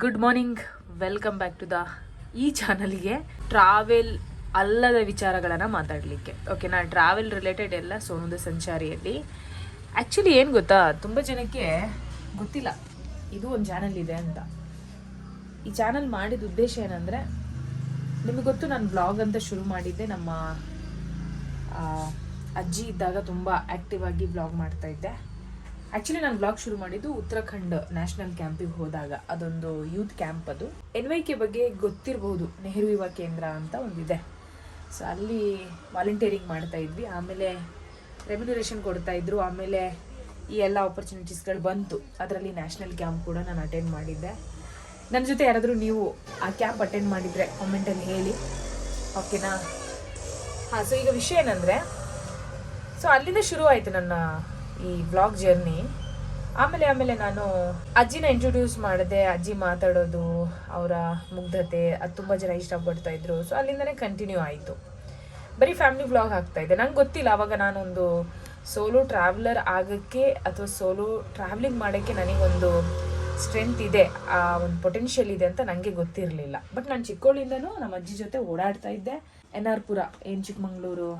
Good morning welcome back to the ಈ ಚಾನಲ್ಗೆ travel ಅಲ್ಲದ ವಿಚಾರಗಳನ್ನು ಮಾತಾಡಲಿಕ್ಕೆ. ಓಕೆ ನಾನು ಟ್ರಾವೆಲ್ ರಿಲೇಟೆಡ್ ಎಲ್ಲ ಸೋನುದ ಸಂಚಾರಿಯಲ್ಲಿ. ಆ್ಯಕ್ಚುಲಿ ಏನು ಗೊತ್ತಾ? ತುಂಬ ಜನಕ್ಕೆ ಗೊತ್ತಿಲ್ಲ. ಇದು ಒಂದು ಚಾನಲ್ ಇದೆ ಅಂತ. ಈ ಚಾನಲ್ ಮಾಡಿದ ಉದ್ದೇಶ ಏನಂದರೆ, ನಿಮಗೆ ಗೊತ್ತು, ನಾನು ಬ್ಲಾಗ್ ಅಂತ ಶುರು ಮಾಡಿದ್ದೆ. ನಮ್ಮ ಅಜ್ಜಿ ಇದ್ದಾಗ ತುಂಬ ಆ್ಯಕ್ಟಿವ್ ಆಗಿ ಬ್ಲಾಗ್ ಮಾಡ್ತಾ ಇದ್ದೆ. ಆ್ಯಕ್ಚುಲಿ ನಾನು ಬ್ಲಾಗ್ ಶುರು ಮಾಡಿದ್ದು ಉತ್ತರಾಖಂಡ್ ನ್ಯಾಷನಲ್ ಕ್ಯಾಂಪಿಗೆ ಹೋದಾಗ. ಅದೊಂದು ಯೂತ್ ಕ್ಯಾಂಪ್ ಅದು. ಎನ್ ವೈ ಕೆ ಬಗ್ಗೆ ಗೊತ್ತಿರಬಹುದು ನೆಹರು ಯುವ ಕೇಂದ್ರ ಅಂತ ಒಂದಿದೆ. ಸೊ ಅಲ್ಲಿ ವಾಲಂಟಿಯರಿಂಗ್ ಮಾಡ್ತಾ ಇದ್ವಿ. ಆಮೇಲೆ ರೆಮ್ಯುನರೇಷನ್ ಕೊಡ್ತಾ ಇದ್ರು. ಆಮೇಲೆ ಈ ಎಲ್ಲ ಆಪರ್ಚುನಿಟೀಸ್ಗಳು ಬಂತು. ಅದರಲ್ಲಿ ನ್ಯಾಷನಲ್ ಕ್ಯಾಂಪ್ ಕೂಡ ನಾನು ಅಟೆಂಡ್ ಮಾಡಿದ್ದೆ. ನನ್ನ ಜೊತೆ ಯಾರಾದರೂ ನೀವು ಆ ಕ್ಯಾಂಪ್ ಅಟೆಂಡ್ ಮಾಡಿದರೆ ಕಾಮೆಂಟಲ್ಲಿ ಹೇಳಿ. ಓಕೆನಾ ಹಾಂ ಸೊ ಈಗ ವಿಷಯ ಏನಂದರೆ ಸೊ ಅಲ್ಲಿಂದ ಶುರು ಆಯಿತು ನನ್ನ ಈ ಬ್ಲಾಗ್ ಜರ್ನಿ ಆಮೇಲೆ ಆಮೇಲೆ ನಾನು ಅಜ್ಜಿನ ಇಂಟ್ರೊಡ್ಯೂಸ್ ಮಾಡಿದೆ ಅಜ್ಜಿ ಮಾತಾಡೋದು, ಅವರ ಮುಗ್ಧತೆ, ಅದು ತುಂಬ ಜನ ಇಷ್ಟಪಡ್ತಾ ಇದ್ರು. ಸೊ ಅಲ್ಲಿಂದನೇ ಕಂಟಿನ್ಯೂ ಆಯಿತು. ಬರೀ ಫ್ಯಾಮಿಲಿ ವ್ಲಾಗ್ ಆಗ್ತಾ ಇದೆ ನಂಗೆ ಗೊತ್ತಿಲ್ಲ, ಅವಾಗ ನಾನೊಂದು ಸೋಲೋ ಟ್ರಾವೆಲರ್ ಆಗೋಕ್ಕೆ ಅಥವಾ ಸೋಲೋ ಟ್ರಾವೆಲಿಂಗ್ ಮಾಡೋಕ್ಕೆ ನನಗೊಂದು ಸ್ಟ್ರೆಂತ್ ಇದೆ, ಆ ಒಂದು ಪೊಟೆನ್ಷಿಯಲ್ ಇದೆ ಅಂತ ನನಗೆ ಗೊತ್ತಿರಲಿಲ್ಲ. ಬಟ್ ನಾನು ಚಿಕ್ಕೋಳಿಂದನೂ ನಮ್ಮ ಅಜ್ಜಿ ಜೊತೆ ಓಡಾಡ್ತಾ ಇದ್ದೆ. ಎನ್ ಆರ್ ಪುರ, ಏನು ಚಿಕ್ಕಮಂಗ್ಳೂರು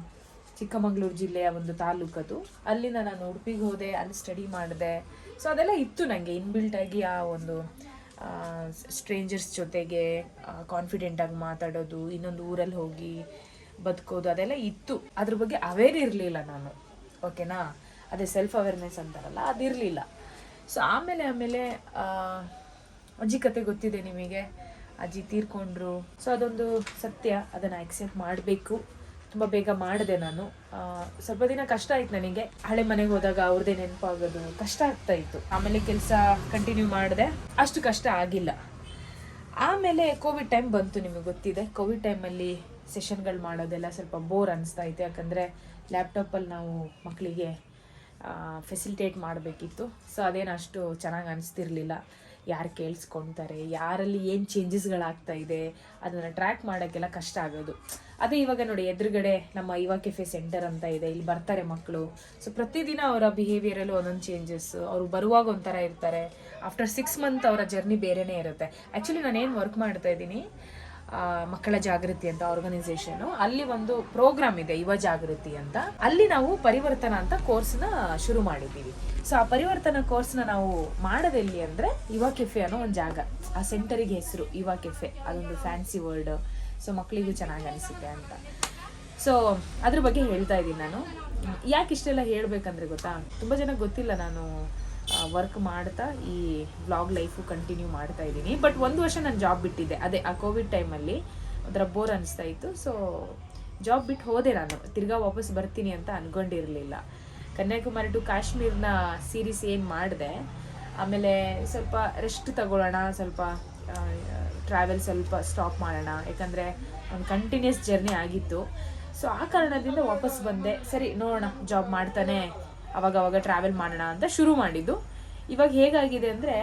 ಚಿಕ್ಕಮಗಳೂರು ಜಿಲ್ಲೆಯ ಒಂದು ತಾಲೂಕದು. ಅಲ್ಲಿಂದ ನಾನು ಉಡುಪಿಗೆ ಹೋದೆ, ಅಲ್ಲಿ ಸ್ಟಡಿ ಮಾಡಿದೆ. ಸೊ ಅದೆಲ್ಲ ಇತ್ತು ನನಗೆ ಇನ್ಬಿಲ್ಟ್ ಆಗಿ ಆ ಒಂದು ಸ್ಟ್ರೇಂಜರ್ಸ್ ಜೊತೆಗೆ ಕಾನ್ಫಿಡೆಂಟಾಗಿ ಮಾತಾಡೋದು, ಇನ್ನೊಂದು ಊರಲ್ಲಿ ಹೋಗಿ ಬದುಕೋದು, ಅದೆಲ್ಲ ಇತ್ತು. ಅದ್ರ ಬಗ್ಗೆ ಅವೇರ್ ಇರಲಿಲ್ಲ ನಾನು. ಓಕೆನಾ ಅದೇ ಸೆಲ್ಫ್ ಅವೇರ್ನೆಸ್ ಅಂತಾರಲ್ಲ, ಅದಿರಲಿಲ್ಲ. ಸೊ ಆಮೇಲೆ ಆಮೇಲೆ ಅಜ್ಜಿ ಕತೆ ಗೊತ್ತಿದೆ ನಿಮಗೆ? ಅಜ್ಜಿ ತೀರ್ಕೊಂಡ್ರು. ಸೊ ಅದೊಂದು ಸತ್ಯ, ಅದನ್ನು ಎಕ್ಸೆಪ್ಟ್ ಮಾಡಬೇಕು. ತುಂಬ ಬೇಗ ಮಾಡಿದೆ ನಾನು. ಸ್ವಲ್ಪ ದಿನ ಕಷ್ಟ ಆಯ್ತು ನನಗೆ. ಹಳೆ ಮನೆಗೆ ಹೋದಾಗ ಅವ್ರದ್ದೇ ನೆನಪಾಗೋದು. ಕಷ್ಟ ಆಗ್ತಾ ಇತ್ತು. ಆಮೇಲೆ ಕೆಲಸ ಕಂಟಿನ್ಯೂ ಮಾಡಿದೆ. ಅಷ್ಟು ಕಷ್ಟ ಆಗಿಲ್ಲ. ಆಮೇಲೆ ಕೋವಿಡ್ ಟೈಮ್ ಬಂತು ನಿಮಗೆ ಗೊತ್ತಿದೆ. ಕೋವಿಡ್ ಟೈಮಲ್ಲಿ ಸೆಷನ್ಗಳು ಮಾಡೋದೆಲ್ಲ ಸ್ವಲ್ಪ ಬೋರ್ ಅನಿಸ್ತಾ ಇತ್ತು. ಯಾಕಂದರೆ ಲ್ಯಾಪ್ಟಾಪಲ್ಲಿ ನಾವು ಮಕ್ಕಳಿಗೆ ಫೆಸಿಲಿಟೇಟ್ ಮಾಡಬೇಕಿತ್ತು. ಸೊ ಅದೇನು ಅಷ್ಟು ಚೆನ್ನಾಗಿ ಅನಿಸ್ತಿರ್ಲಿಲ್ಲ. ಯಾರು ಕೇಳಿಸ್ಕೊತಾರೆ? ಯಾರಲ್ಲಿ ಏನು ಚೇಂಜಸ್ಗಳಾಗ್ತಾ ಇದೆ? ಅದನ್ನು ಟ್ರ್ಯಾಕ್ ಮಾಡೋಕ್ಕೆಲ್ಲ ಕಷ್ಟ ಆಗೋದು. ಅದೇ ಇವಾಗ ನೋಡಿ ಎದುರುಗಡೆ ನಮ್ಮ ಯುವ ಕೆಫೆ ಸೆಂಟರ್ ಅಂತ ಇದೆ. ಇಲ್ಲಿ ಬರ್ತಾರೆ ಮಕ್ಕಳು ಸೊ ಪ್ರತಿದಿನ ಅವರ ಬಿಹೇವಿಯರಲ್ಲೂ ಒಂದೊಂದು ಚೇಂಜಸ್ ಅವರು ಬರುವಾಗ ಒಂಥರ ಇರ್ತಾರೆ. ಆಫ್ಟರ್ ಸಿಕ್ಸ್ ಮಂತ್ ಅವರ ಜರ್ನಿ ಬೇರೆನೇ ಇರುತ್ತೆ. ಆ್ಯಕ್ಚುಲಿ ನಾನು ಏನು ವರ್ಕ್ ಮಾಡ್ತಾ ಇದ್ದೀನಿ ಮಕ್ಕಳ ಜಾಗೃತಿ ಅಂತ ಆರ್ಗನೈಸೇಷನ್ ಅಲ್ಲಿ ಒಂದು ಪ್ರೋಗ್ರಾಮ್ ಇದೆ, ಯುವ ಜಾಗೃತಿ ಅಂತ. ಅಲ್ಲಿ ನಾವು ಪರಿವರ್ತನ ಅಂತ ಕೋರ್ಸ್ನ ಶುರು ಮಾಡಿದ್ದೀವಿ. ಸೊ ಆ ಪರಿವರ್ತನ ಕೋರ್ಸ್ನ ನಾವು ಮಾಡೋದೆಲ್ಲಿ ಅಂದ್ರೆ ಯುವ ಕೆಫೆ ಅನ್ನೋ ಒಂದು ಜಾಗ. ಆ ಸೆಂಟರಿಗೆ ಹೆಸರು ಯುವ ಕೆಫೆ ಅದೊಂದು ಫ್ಯಾನ್ಸಿ ವರ್ಡ್ ಸೊ ಮಕ್ಕಳಿಗೂ ಚೆನ್ನಾಗಿ ಅನಿಸುತ್ತೆ ಅಂತ. ಸೊ ಅದ್ರ ಬಗ್ಗೆ ಹೇಳ್ತಾ ಇದ್ದೀನಿ ನಾನು. ಯಾಕೆ ಇಷ್ಟೆಲ್ಲ ಹೇಳಬೇಕಂದ್ರೆ ಗೊತ್ತಾ? ತುಂಬ ಜನ ಗೊತ್ತಿಲ್ಲ ನಾನು ವರ್ಕ್ ಮಾಡ್ತಾ ಈ ಬ್ಲಾಗ್ ಲೈಫು ಕಂಟಿನ್ಯೂ ಮಾಡ್ತಾ ಇದ್ದೀನಿ. ಬಟ್ ಒಂದು ವರ್ಷ ನಾನು ಜಾಬ್ ಬಿಟ್ಟಿದ್ದೆ. ಅದೇ, ಆ ಕೋವಿಡ್ ಟೈಮಲ್ಲಿ ಒಂಥರ ಬೋರ್ ಅನಿಸ್ತಾ ಇತ್ತು. ಸೊ ಜಾಬ್ ಬಿಟ್ಟು ಹೋದೆ ನಾನು. ತಿರ್ಗಾ ವಾಪಸ್ ಬರ್ತೀನಿ ಅಂತ ಅನ್ಕೊಂಡಿರಲಿಲ್ಲ. ಕನ್ಯಾಕುಮಾರಿ ಟು ಕಾಶ್ಮೀರ್ನ ಸೀರೀಸ್ ಏನು ಮಾಡಿದೆ ಆಮೇಲೆ ಸ್ವಲ್ಪ ರೆಸ್ಟ್ ತಗೊಳ್ಳೋಣ, ಸ್ವಲ್ಪ ಟ್ರಾವೆಲ್ ಸ್ವಲ್ಪ ಸ್ಟಾಪ್ ಮಾಡೋಣ. ಯಾಕಂದರೆ ಒಂದು ಕಂಟಿನ್ಯೂಸ್ ಜರ್ನಿ ಆಗಿತ್ತು. ಸೊ ಆ ಕಾರಣದಿಂದ ವಾಪಸ್ ಬಂದೆ. ಸರಿ, ನೋಡೋಣ ಜಾಬ್ ಮಾಡ್ತಾನೆ ಅವಾಗ ಅವಾಗ ಟ್ರಾವೆಲ್ ಮಾಡೋಣ ಅಂತ ಶುರು ಮಾಡಿದ್ದು. ಇವಾಗ ಹೇಗಾಗಿದೆ ಅಂದರೆ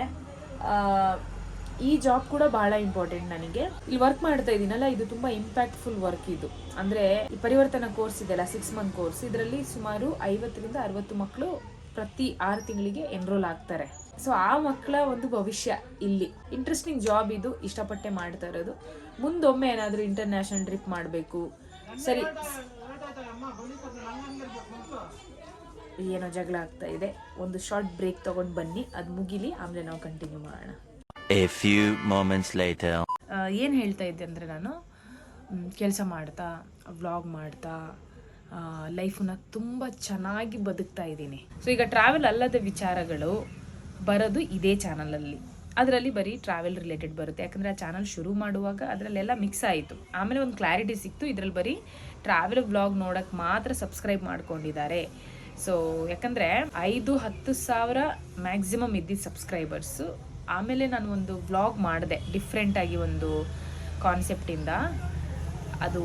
ಈ ಜಾಬ್ ಕೂಡ ಬಹಳ ಇಂಪಾರ್ಟೆಂಟ್ ನನಗೆ. ಇಲ್ಲಿ ವರ್ಕ್ ಮಾಡ್ತಾ ಇದ್ದೀನಲ್ಲ, ಇದು ತುಂಬ ಇಂಪ್ಯಾಕ್ಟ್ಫುಲ್ ವರ್ಕ್ ಇದು. ಅಂದ್ರೆ, ಈ ಪರಿವರ್ತನ ಕೋರ್ಸ್ ಇದೆಯಲ್ಲ ಸಿಕ್ಸ್ ಮಂತ್ ಕೋರ್ಸ್ ಇದರಲ್ಲಿ ಸುಮಾರು ಐವತ್ತರಿಂದ ಅರವತ್ತು ಮಕ್ಕಳು ಪ್ರತಿ ಆರು ತಿಂಗಳಿಗೆ ಎನ್ರೋಲ್ ಆಗ್ತಾರೆ. ಸೊ ಆ ಮಕ್ಕಳ ಒಂದು ಭವಿಷ್ಯ ಇಲ್ಲಿ. ಇಂಟ್ರೆಸ್ಟಿಂಗ್ ಜಾಬ್ ಇದು ಇಷ್ಟಪಟ್ಟೆ ಮಾಡ್ತಾ ಇರೋದು. ಮುಂದೊಮ್ಮೆ ಏನಾದರೂ ಇಂಟರ್ನ್ಯಾಷನಲ್ ಟ್ರಿಪ್ ಮಾಡಬೇಕು. ಸರಿ. ಏನೋ ಜಗಳ ಆಗ್ತಾ ಇದೆ. ಒಂದು ಶಾರ್ಟ್ ಬ್ರೇಕ್ ತಗೊಂಡು ಬನ್ನಿ. ಅದು ಮುಗಿಲಿ ಆಮೇಲೆ ನಾವು ಕಂಟಿನ್ಯೂ ಮಾಡೋಣ. ಏನು ಹೇಳ್ತಾ ಇದ್ದೆ ಅಂದರೆ ನಾನು ಕೆಲಸ ಮಾಡ್ತಾ ವ್ಲಾಗ್ ಮಾಡ್ತಾ ಲೈಫನ್ನ ತುಂಬ ಚೆನ್ನಾಗಿ ಬದುಕ್ತಾ ಇದ್ದೀನಿ. ಸೊ ಈಗ ಟ್ರಾವೆಲ್ ಅಲ್ಲದ ವಿಚಾರಗಳು ಬರೋದು ಇದೇ ಚಾನಲಲ್ಲಿ. ಅದರಲ್ಲಿ ಬರೀ ಟ್ರಾವೆಲ್ ರಿಲೇಟೆಡ್ ಬರುತ್ತೆ. ಯಾಕಂದರೆ ಆ ಚಾನಲ್ ಶುರು ಮಾಡುವಾಗ ಅದರಲ್ಲೆಲ್ಲ ಮಿಕ್ಸ್ ಆಯಿತು. ಆಮೇಲೆ ಒಂದು ಕ್ಲಾರಿಟಿ ಸಿಕ್ತು. ಇದರಲ್ಲಿ ಬರೀ ಟ್ರಾವೆಲ್ ಬ್ಲಾಗ್ ನೋಡೋಕ್ಕೆ ಮಾತ್ರ ಸಬ್ಸ್ಕ್ರೈಬ್ ಮಾಡ್ಕೊಂಡಿದ್ದಾರೆ. ಸೊ ಯಾಕಂದರೆ ಐದು, ಹತ್ತು ಸಾವಿರ ಮ್ಯಾಕ್ಸಿಮಮ್ ಇದ್ದಿದ್ದು ಸಬ್ಸ್ಕ್ರೈಬರ್ಸು ಆಮೇಲೆ ನಾನು ಒಂದು ವ್ಲಾಗ್ ಮಾಡಿದೆ. ಡಿಫ್ರೆಂಟಾಗಿ ಒಂದು ಕಾನ್ಸೆಪ್ಟಿಂದ ಅದು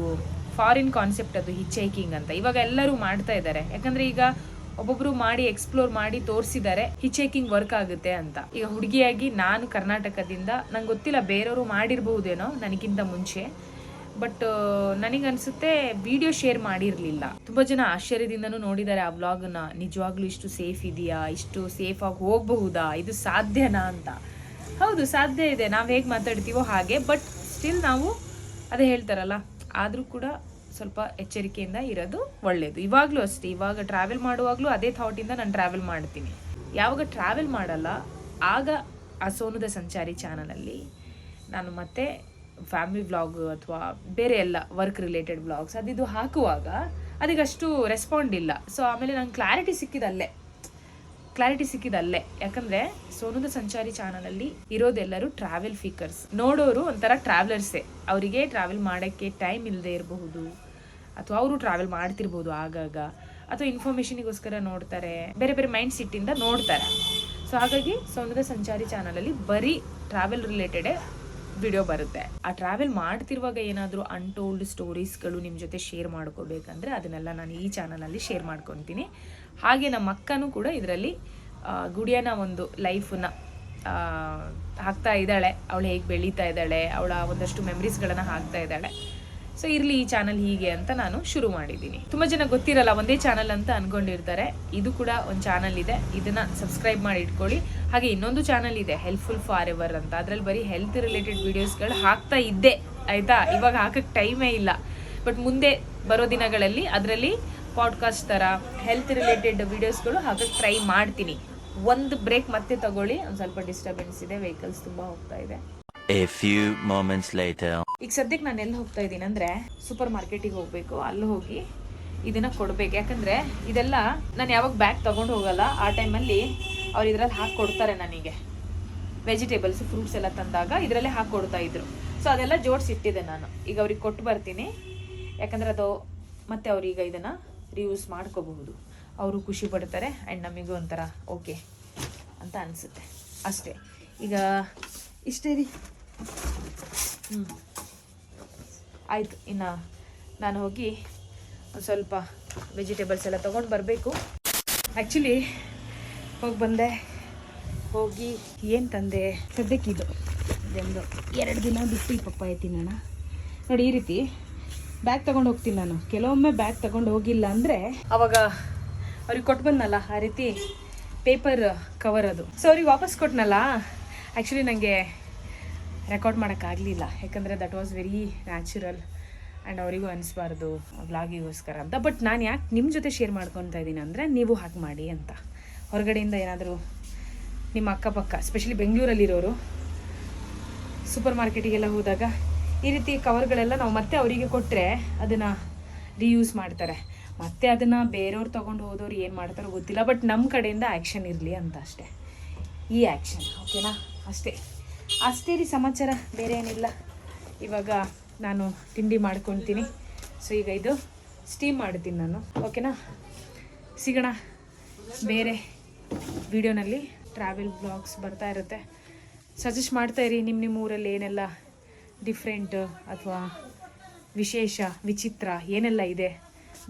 ಫಾರಿನ್ ಕಾನ್ಸೆಪ್ಟ್ ಅದು ಹಿಚ್ ಹೈಕಿಂಗ್ ಅಂತ. ಇವಾಗ ಎಲ್ಲರೂ ಮಾಡ್ತಾ ಇದ್ದಾರೆ. ಯಾಕಂದರೆ ಈಗ ಒಬ್ಬೊಬ್ರು ಮಾಡಿ ಎಕ್ಸ್ಪ್ಲೋರ್ ಮಾಡಿ ತೋರಿಸಿದ್ದಾರೆ ಹಿಚೇಕಿಂಗ್ ವರ್ಕ್ ಆಗುತ್ತೆ ಅಂತ. ಈಗ ಹುಡುಗಿಯಾಗಿ ನಾನು ಕರ್ನಾಟಕದಿಂದ, ನಂಗೆ ಗೊತ್ತಿಲ್ಲ ಬೇರೆಯವರು ಮಾಡಿರಬಹುದೇನೋ ನನಗಿಂತ ಮುಂಚೆ ಬಟ್ ನನಗನ್ಸುತ್ತೆ ವಿಡಿಯೋ ಶೇರ್ ಮಾಡಿರಲಿಲ್ಲ. ತುಂಬ ಜನ ಆಶ್ಚರ್ಯದಿಂದನೂ ನೋಡಿದ್ದಾರೆ ಆ ವ್ಲಾಗ್ನ ನಿಜವಾಗ್ಲೂ ಇಷ್ಟು ಸೇಫ್ ಇದೆಯಾ, ಇಷ್ಟು ಸೇಫಾಗಿ ಹೋಗಬಹುದಾ, ಇದು ಸಾಧ್ಯನಾ ಅಂತ. ಹೌದು, ಸಾಧ್ಯ ಇದೆ, ನಾವು ಹೇಗೆ ಮಾತಾಡ್ತೀವೋ ಹಾಗೆ ಬಟ್ ಸ್ಟಿಲ್ ನಾವು ಅದೇ ಹೇಳ್ತಾರಲ್ಲ, ಆದರೂ ಕೂಡ ಸ್ವಲ್ಪ ಎಚ್ಚರಿಕೆಯಿಂದ ಇರೋದು ಒಳ್ಳೆಯದು ಇವಾಗಲೂ ಅಷ್ಟೇ. ಇವಾಗ ಟ್ರಾವೆಲ್ ಮಾಡುವಾಗಲೂ ಅದೇ ಥಾಟಿಂದ ನಾನು ಟ್ರಾವೆಲ್ ಮಾಡ್ತೀನಿ. ಯಾವಾಗ ಟ್ರಾವೆಲ್ ಮಾಡಲ್ಲ, ಆಗ ಆ ಸೋನುದ ಸಂಚಾರಿ ಚಾನಲಲ್ಲಿ ನಾನು ಮತ್ತೆ ಫ್ಯಾಮಿಲಿ ವ್ಲಾಗ್ ಅಥವಾ ಬೇರೆ ಎಲ್ಲ ವರ್ಕ್ ರಿಲೇಟೆಡ್ ವ್ಲಾಗ್ಸ್ ಅದಿದು ಹಾಕುವಾಗ ಅದಕ್ಕೆ ಅಷ್ಟು ರೆಸ್ಪಾಂಡ್ ಇಲ್ಲ. ಸೊ ಆಮೇಲೆ ನಂಗೆ ಕ್ಲಾರಿಟಿ ಸಿಕ್ಕಿದಲ್ಲೇ. ಕ್ಲಾರಿಟಿ ಸಿಕ್ಕಿದಲ್ಲೇ. ಯಾಕಂದ್ರೆ ಸೋನುದ ಸಂಚಾರಿ ಚಾನಲಲ್ಲಿ ಇರೋದೆಲ್ಲರೂ ಟ್ರಾವೆಲ್ ಫೀಕರ್ಸ್ ನೋಡೋರು ಒಂಥರ ಟ್ರಾವೆಲರ್ಸೇ ಅವರಿಗೆ ಟ್ರಾವೆಲ್ ಮಾಡೋಕ್ಕೆ ಟೈಮ್ ಇಲ್ಲದೆ ಇರಬಹುದು. ಅಥವಾ ಅವರು ಟ್ರಾವೆಲ್ ಮಾಡ್ತಿರ್ಬೋದು ಆಗಾಗ. ಅಥವಾ ಇನ್ಫಾರ್ಮೇಷನಿಗೋಸ್ಕರ ನೋಡ್ತಾರೆ. ಬೇರೆ ಬೇರೆ ಮೈಂಡ್ ಸಿಟ್ಟಿಂದ ನೋಡ್ತಾರೆ. ಸೊ ಹಾಗಾಗಿ ಸೋನುದ ಸಂಚಾರಿ ಚಾನಲಲ್ಲಿ ಬರೀ ಟ್ರಾವೆಲ್ ರಿಲೇಟೆಡೇ ವಿಡಿಯೋ ಬರುತ್ತೆ. ಆ ಟ್ರಾವೆಲ್ ಮಾಡ್ತಿರುವಾಗ ಏನಾದರೂ ಅನ್ಟೋಲ್ಡ್ ಸ್ಟೋರೀಸ್ಗಳು ನಿಮ್ಮ ಜೊತೆ ಶೇರ್ ಮಾಡ್ಕೋಬೇಕಂದ್ರೆ ಅದನ್ನೆಲ್ಲ ನಾನು ಈ ಚಾನಲಲ್ಲಿ ಶೇರ್ ಮಾಡ್ಕೊತೀನಿ. ಹಾಗೆ ನಮ್ಮ ಅಕ್ಕನೂ ಕೂಡ ಇದರಲ್ಲಿ ಗುಡಿಯನ ಒಂದು ಲೈಫನ್ನು ಹಾಕ್ತಾ ಇದ್ದಾಳೆ. ಅವಳು ಹೇಗೆ ಬೆಳೀತಾ ಇದ್ದಾಳೆ, ಅವಳ ಒಂದಷ್ಟು ಮೆಮ್ರೀಸ್ಗಳನ್ನು ಹಾಕ್ತಾ ಇದ್ದಾಳೆ. ಸೊ ಇರಲಿ ಈ ಚಾನಲ್ ಹೀಗೆ ಅಂತ ನಾನು ಶುರು ಮಾಡಿದ್ದೀನಿ. ತುಂಬ ಜನ ಗೊತ್ತಿರಲ್ಲ, ಒಂದೇ ಚಾನಲ್ ಅಂತ ಅನ್ಕೊಂಡಿರ್ತಾರೆ. ಇದು ಕೂಡ ಒಂದು ಚಾನಲ್ ಇದೆ. ಇದನ್ನ ಸಬ್ಸ್ಕ್ರೈಬ್ ಮಾಡಿ ಇಟ್ಕೊಳ್ಳಿ. ಹಾಗೆ ಇನ್ನೊಂದು ಚಾನಲ್ ಇದೆ ಹೆಲ್ಪ್ಫುಲ್ ಫಾರ್ ಎವರ್ ಅಂತ. ಅದ್ರಲ್ಲಿ ಬರೀ ಹೆಲ್ತ್ ರಿಲೇಟೆಡ್ ವೀಡಿಯೋಸ್ಗಳು ಹಾಕ್ತಾ ಇದ್ದೆ. ಆಯಿತಾ? ಇವಾಗ ಹಾಕಕ್ಕೆ ಟೈಮೇ ಇಲ್ಲ. ಬಟ್ ಮುಂದೆ ಬರೋ ದಿನಗಳಲ್ಲಿ ಅದರಲ್ಲಿ ಪಾಡ್ಕಾಸ್ಟ್ ಥರ ಹೆಲ್ತ್ ರಿಲೇಟೆಡ್ ವಿಡಿಯೋಸ್ಗಳು ಹಾಕಕ್ಕೆ ಟ್ರೈ ಮಾಡ್ತೀನಿ. ಒಂದು ಬ್ರೇಕ್ ಮತ್ತೆ ತಗೊಳ್ಳಿ. ಒಂದು ಸ್ವಲ್ಪ ಡಿಸ್ಟರ್ಬೆನ್ಸ್ ಇದೆ ವೆಹಿಕಲ್ಸ್ ತುಂಬ ಹೋಗ್ತಾ ಇದೆ. A few moments later. ಈಗ ಸದ್ಯಕ್ಕೆ ನಾನು ಎಲ್ಲಿ ಹೋಗ್ತಾ ಇದ್ದೀನಿ ಅಂದರೆ ಸೂಪರ್ ಮಾರ್ಕೆಟಿಗೆ ಹೋಗಬೇಕು. ಅಲ್ಲಿ ಹೋಗಿ ಇದನ್ನು ಕೊಡ್ಬೇಕು. ಯಾಕಂದರೆ ಇದೆಲ್ಲ ನಾನು ಯಾವಾಗ ಬ್ಯಾಗ್ ತಗೊಂಡು ಹೋಗಲ್ಲ, ಆ ಟೈಮಲ್ಲಿ ಅವ್ರು ಇದರಲ್ಲಿ ಹಾಕಿ ಕೊಡ್ತಾರೆ ನನಗೆ. ವೆಜಿಟೇಬಲ್ಸ್ ಫ್ರೂಟ್ಸ್ ಎಲ್ಲ ತಂದಾಗ ಇದರಲ್ಲೇ ಹಾಕಿ ಕೊಡ್ತಾ ಇದ್ರು. ಸೊ ಅದೆಲ್ಲ ಜೋಡಿಸಿಟ್ಟಿದ್ದೆ ನಾನು. ಈಗ ಅವ್ರಿಗೆ ಕೊಟ್ಟು ಬರ್ತೀನಿ. ಯಾಕಂದರೆ ಅದು ಮತ್ತೆ ಅವ್ರೀಗ ಇದನ್ನು ರಿಯೂಸ್ ಮಾಡ್ಕೋಬಹುದು. ಅವರು ಖುಷಿ ಪಡ್ತಾರೆ ಆ್ಯಂಡ್ ನಮಗೂ ಒಂಥರ ಓಕೆ ಅಂತ ಅನಿಸುತ್ತೆ. ಅಷ್ಟೇ. ಈಗ ಇಷ್ಟೇ ರೀ. ಹ್ಞೂ ಆಯಿತು, ಇನ್ನು ನಾನು ಹೋಗಿ ಒಂದು ಸ್ವಲ್ಪ ವೆಜಿಟೇಬಲ್ಸ್ ಎಲ್ಲ ತೊಗೊಂಡು ಬರಬೇಕು. ಆ್ಯಕ್ಚುಲಿ ಹೋಗಿ ಬಂದೆ. ಹೋಗಿ ಏನು ತಂದೆ? ಸದ್ಯಕ್ಕೆ ಇದು. ಇದೊಂದು ಎರಡು ದಿನ ಬಿಟ್ಟು ಈ ಪಪ್ಪಾಯ ತಿನ್ನೋಣ ನೋಡಿ, ಈ ರೀತಿ ಬ್ಯಾಗ್ ತೊಗೊಂಡು ಹೋಗ್ತೀನಿ ನಾನು. ಕೆಲವೊಮ್ಮೆ ಬ್ಯಾಗ್ ತೊಗೊಂಡು ಹೋಗಿಲ್ಲ ಅಂದರೆ ಅವಾಗ ಅವ್ರಿಗೆ ಕೊಟ್ಟು ಬಂದ್ನಲ್ಲ, ಆ ರೀತಿ ಪೇಪರ್ ಕವರ್ ಅದು. ಸೊ ಅವ್ರಿಗೆ ವಾಪಸ್ ಕೊಟ್ನಲ್ಲ? ಆ್ಯಕ್ಚುಲಿ ನನಗೆ ರೆಕಾರ್ಡ್ ಮಾಡೋಕ್ಕಾಗಲಿಲ್ಲ ಯಾಕಂದರೆ that was very natural and ಅವರಿಗೂ ಅನಿಸ್ಬಾರ್ದು ವ್ಲಾಗಿಗೋಸ್ಕರ ಅಂತ. ಬಟ್ ನಾನು ಯಾಕೆ ನಿಮ್ಮ ಜೊತೆ ಶೇರ್ ಮಾಡ್ಕೊತಾ ಇದ್ದೀನಿ ಅಂದರೆ ನೀವು ಹಾಗೆ ಮಾಡಿ ಅಂತ. ಹೊರಗಡೆಯಿಂದ ಏನಾದರೂ ನಿಮ್ಮ ಅಕ್ಕಪಕ್ಕ ಸ್ಪೆಷಲಿ ಬೆಂಗಳೂರಲ್ಲಿರೋರು ಸೂಪರ್ ಮಾರ್ಕೆಟಿಗೆಲ್ಲ ಹೋದಾಗ ಈ ರೀತಿ ಕವರ್ಗಳೆಲ್ಲ ನಾವು ಮತ್ತೆ ಅವರಿಗೆ ಕೊಟ್ಟರೆ ಅದನ್ನು ರೀಯೂಸ್ ಮಾಡ್ತಾರೆ. ಮತ್ತೆ ಅದನ್ನು ಬೇರೆಯವ್ರು ತೊಗೊಂಡು ಹೋದವ್ರು ಏನು ಮಾಡ್ತಾರೋ ಗೊತ್ತಿಲ್ಲ ಬಟ್ ನಮ್ಮ ಕಡೆಯಿಂದ ಆ್ಯಕ್ಷನ್ ಇರಲಿ ಅಂತ ಅಷ್ಟೇ. ಈ ಆ್ಯಕ್ಷನ್ ಓಕೆನಾ ಅಷ್ಟೇ. ಅಷ್ಟೇ ರೀ ಸಮಾಚಾರ ಬೇರೆ ಏನಿಲ್ಲ ಇವಾಗ ನಾನು ತಿಂಡಿ ಮಾಡ್ಕೊತೀನಿ. ಸೊ ಈಗ ಇದು ಸ್ಟೀಮ್ ಮಾಡ್ತೀನಿ ನಾನು. ಓಕೆನಾ ಸಿಗೋಣ. ಬೇರೆ ವಿಡಿಯೋನಲ್ಲಿ ಟ್ರಾವೆಲ್ ಬ್ಲಾಗ್ಸ್ ಬರ್ತಾ ಇರುತ್ತೆ. ಸಜೆಸ್ಟ್ ಮಾಡ್ತಾ ಇರಿ ನಿಮ್ಮ ನಿಮ್ಮ ಊರಲ್ಲಿ ಏನೆಲ್ಲ ಡಿಫ್ರೆಂಟ್ ಅಥವಾ ವಿಶೇಷ, ವಿಚಿತ್ರ, ಏನೆಲ್ಲ ಇದೆ?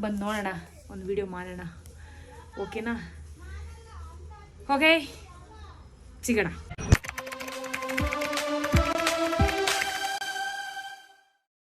ಬಂದು ನೋಡೋಣ, ಒಂದು ವಿಡಿಯೋ ಮಾಡೋಣ. ಓಕೆನಾ ಓಕೆ ಸಿಗೋಣ.